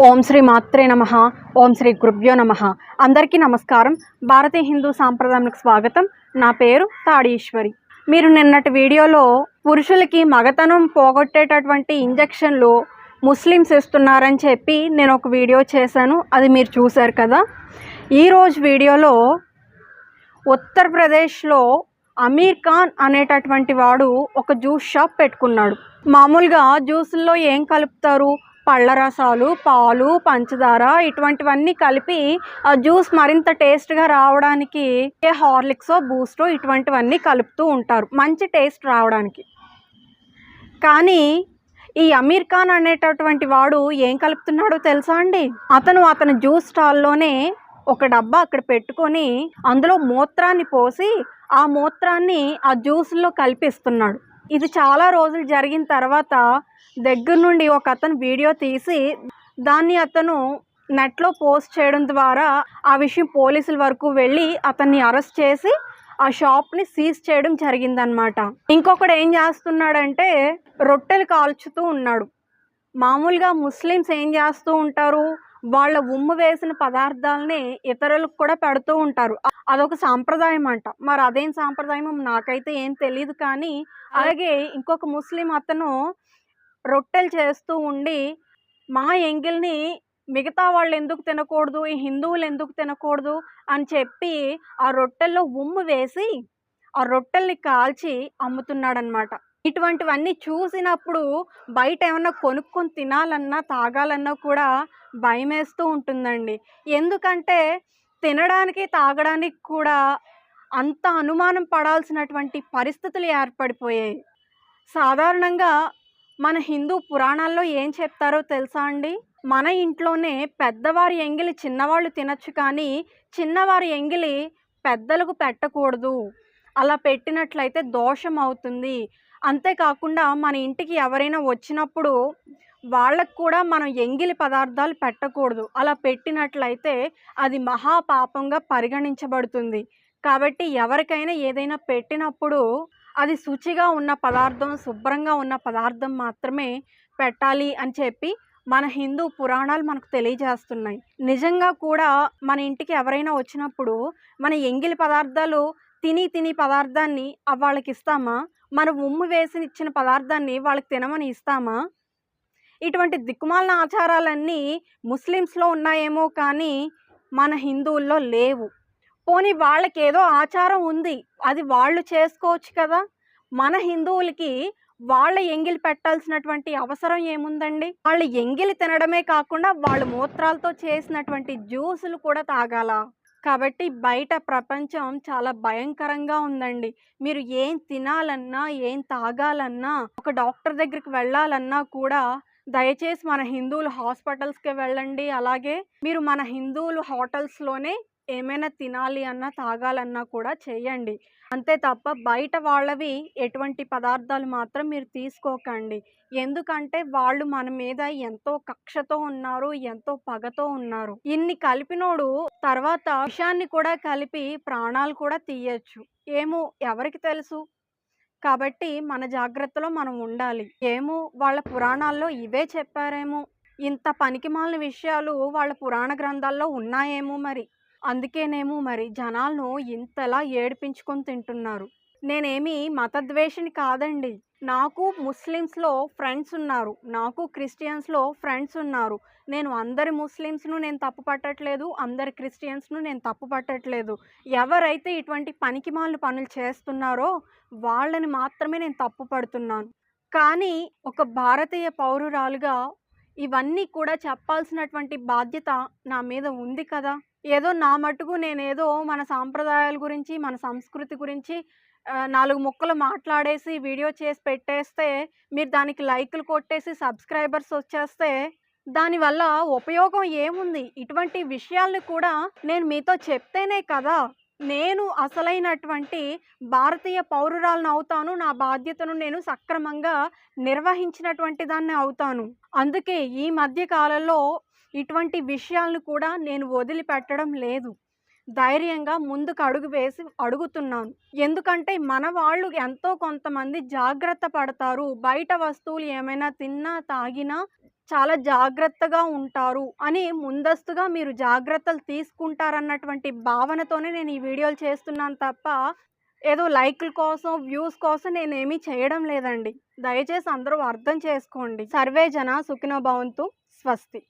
ఓం శ్రీ మాత్రే నమ ఓం శ్రీ గురుభ్యో నమ. అందరికీ నమస్కారం. భారతీయ హిందూ సాంప్రదాయానికి స్వాగతం. నా పేరు తాడీశ్వరి. మీరు నిన్నటి వీడియోలో పురుషులకి మగతనం పోగొట్టేటటువంటి ఇంజెక్షన్లు ముస్లిమ్స్ ఇస్తున్నారని చెప్పి నేను ఒక వీడియో చేశాను. అది మీరు చూశారు కదా. ఈరోజు వీడియోలో ఉత్తరప్రదేశ్లో అమీర్ ఖాన్ అనేటటువంటి వాడు ఒక జ్యూస్ షాప్ పెట్టుకున్నాడు. మామూలుగా జ్యూసుల్లో ఏం కలుపుతారు? పళ్ళ రసాలు పాలు పంచదార ఇటువంటివన్నీ కలిపి ఆ జ్యూస్ మరింత టేస్ట్గా రావడానికి ఏ హార్లిక్సో బూస్టో ఇటువంటివన్నీ కలుపుతూ ఉంటారు. మంచి టేస్ట్ రావడానికి. కానీ ఈ అమీర్ ఖాన్ అనేటటువంటి వాడు ఏం కలుపుతున్నాడో తెలుసా అండి? అతను అతని జ్యూస్ స్టాల్లోనే ఒక డబ్బా అక్కడ పెట్టుకొని అందులో మూత్రాన్ని పోసి ఆ మూత్రాన్ని ఆ జ్యూస్లో కలిపిస్తున్నాడు. ఇది చాలా రోజులు జరిగిన తర్వాత దగ్గర నుండి ఒక అతను వీడియో తీసి దాన్ని అతను నెట్లో పోస్ట్ చేయడం ద్వారా ఆ విషయం పోలీసుల వరకు వెళ్ళి అతన్ని అరెస్ట్ చేసి ఆ షాప్ని సీజ్ చేయడం జరిగిందనమాట ఇంకొకడు ఏం చేస్తున్నాడంటే రొట్టెలు కాల్చుతూ ఉన్నాడు. మామూలుగా ముస్లిమ్స్ ఏం చేస్తూ ఉంటారు? వాళ్ళ ఉమ్ము వేసిన పదార్థాలని ఇతరులకు కూడా పెడుతూ ఉంటారు. అదొక సాంప్రదాయం అంట మరి అదేం సాంప్రదాయం నాకైతే ఏం తెలియదు కానీ అలాగే ఇంకొక ముస్లిం అతను రొట్టెలు చేస్తూ ఉండి మా ఎంగిల్ని మిగతా వాళ్ళు ఎందుకు తినకూడదు ఈ హిందువులు ఎందుకు తినకూడదు అని చెప్పి ఆ రొట్టెల్లో ఉమ్ము వేసి ఆ రొట్టెల్ని కాల్చి అమ్ముతున్నాడనమాట. ఇటువంటివన్నీ చూసినప్పుడు బయట ఏమన్నా కొనుక్కొని తినాలన్నా తాగాలన్నా కూడా భయమేస్తూ ఉంటుందండి. ఎందుకంటే తినడానికి తాగడానికి కూడా అంత అనుమానం పడాల్సినటువంటి పరిస్థితులు ఏర్పడిపోయాయి. సాధారణంగా మన హిందూ పురాణాల్లో ఏం చెప్తారో తెలుసా అండి? మన ఇంట్లోనే పెద్దవారి ఎంగిలి చిన్నవాళ్ళు తినచ్చు కానీ చిన్నవారి ఎంగిలి పెద్దలకు పెట్టకూడదు. అలా పెట్టినట్లయితే దోషం అవుతుంది. అంతేకాకుండా మన ఇంటికి ఎవరైనా వచ్చినప్పుడు వాళ్ళకు కూడా మనం ఎంగిలి పదార్థాలు పెట్టకూడదు. అలా పెట్టినట్లయితే అది మహాపాపంగా పరిగణించబడుతుంది. కాబట్టి ఎవరికైనా ఏదైనా పెట్టినప్పుడు అది శుచిగా ఉన్న పదార్థం శుభ్రంగా ఉన్న పదార్థం మాత్రమే పెట్టాలి అని చెప్పి మన హిందూ పురాణాలు మనకు తెలియజేస్తున్నాయి. నిజంగా కూడా మన ఇంటికి ఎవరైనా వచ్చినప్పుడు మన ఎంగిలి పదార్థాలు తిని తిని పదార్థాన్ని వాళ్ళకి ఇస్తామా? మన ఉమ్ము వేసి ఇచ్చిన పదార్థాన్ని వాళ్ళకి తినమని ఇస్తామా? ఇటువంటి దిక్కుమాలిన ఆచారాలన్నీ ముస్లిమ్స్లో ఉన్నాయేమో కానీ మన హిందువుల్లో లేవు. పోనీ వాళ్ళకి ఏదో ఆచారం ఉంది అది వాళ్ళు చేసుకోవచ్చు కదా? మన హిందువులకి వాళ్ళ ఎంగిలి పెట్టాల్సినటువంటి అవసరం ఏముందండి? వాళ్ళ ఎంగిలి తినడమే కాకుండా వాళ్ళ మూత్రాలతో చేసినటువంటి జ్యూసులు కూడా తాగాల. కాబట్టి బయట ప్రపంచం చాలా భయంకరంగా ఉందండి. మీరు ఏం తినాలన్నా ఏం తాగాలన్నా ఒక డాక్టర్ దగ్గరికి వెళ్ళాలన్నా కూడా దయచేసి మన హిందువులు హాస్పిటల్స్కి వెళ్ళండి. అలాగే మీరు మన హిందువులు హోటల్స్లోనే ఏమైనా తినాలి అన్నా తాగాలన్నా కూడా చేయండి. అంతే తప్ప బయట వాళ్ళవి ఎటువంటి పదార్థాలు మాత్రం మీరు తీసుకోకండి. ఎందుకంటే వాళ్ళు మన మీద ఎంతో కక్షతో ఉన్నారు ఎంతో పగతో ఉన్నారు. ఇన్ని కలిపినోడు తర్వాత విషాన్ని కూడా కలిపి ప్రాణాలు కూడా తీయచ్చు. ఏమో ఎవరికి తెలుసు? కాబట్టి మన జాగ్రత్తలో మనం ఉండాలి. ఏమో వాళ్ళ పురాణాల్లో ఇవే చెప్పారేమో. ఇంత పనికిమాలిన విషయాలు వాళ్ళ పురాణ గ్రంథాల్లో ఉన్నాయేమో మరి. అందుకేనేమో మరి జనాలను ఇంతలా ఏడిపించుకొని తింటున్నారు. నేనేమి మతద్వేషిని కాదండి. నాకు ముస్లిమ్స్లో ఫ్రెండ్స్ ఉన్నారు. నాకు క్రిస్టియన్స్లో ఫ్రెండ్స్ ఉన్నారు. నేను అందరి ముస్లిమ్స్ను నేను తప్పు పట్టట్లేదు. అందరి క్రిస్టియన్స్ను నేను తప్పు పట్టట్లేదు. ఎవరైతే ఇటువంటి పనికిమాలు పనులు చేస్తున్నారో వాళ్ళని మాత్రమే నేను తప్పు పడుతున్నాను. కానీ ఒక భారతీయ పౌరురాలుగా ఇవన్నీ కూడా చెప్పాల్సినటువంటి బాధ్యత నా మీద ఉంది కదా? ఏదో నా మటుకు నేనేదో మన సాంప్రదాయాల గురించి మన సంస్కృతి గురించి నాలుగు ముక్కలు మాట్లాడేసి వీడియో చేసి పెట్టేస్తే మీరు దానికి లైకులు కొట్టేసి సబ్స్క్రైబర్స్ వచ్చేస్తే దానివల్ల ఉపయోగం ఏముంది? ఇటువంటి విషయాల్ని కూడా నేను మీతో చెప్తేనే కదా! నేను అసలైనటువంటి భారతీయ పౌరురాలను అవుతాను. నా బాధ్యతను నేను సక్రమంగా నిర్వహించినటువంటి దాన్ని అవుతాను. అందుకే ఈ మధ్య కాలంలో ఇటువంటి విషయాలను కూడా నేను వదిలిపెట్టడం లేదు. ధైర్యంగా ముందుకు అడుగు వేసి అడుగుతున్నాను. ఎందుకంటే మన వాళ్ళు ఎంతో కొంతమంది జాగ్రత్త పడతారు. బయట వస్తువులు ఏమైనా తిన్నా తాగినా చాలా జాగ్రత్తగా ఉంటారు అని ముందస్తుగా మీరు జాగ్రత్తలు తీసుకుంటారన్నటువంటి భావనతోనే నేను ఈ వీడియోలు చేస్తున్నాను తప్ప ఏదో లైక్ల కోసం వ్యూస్ కోసం నేనేమీ చేయడం లేదండి. దయచేసి అందరూ అర్థం చేసుకోండి. సర్వే జన సుఖినో భవంతు. స్వస్తి.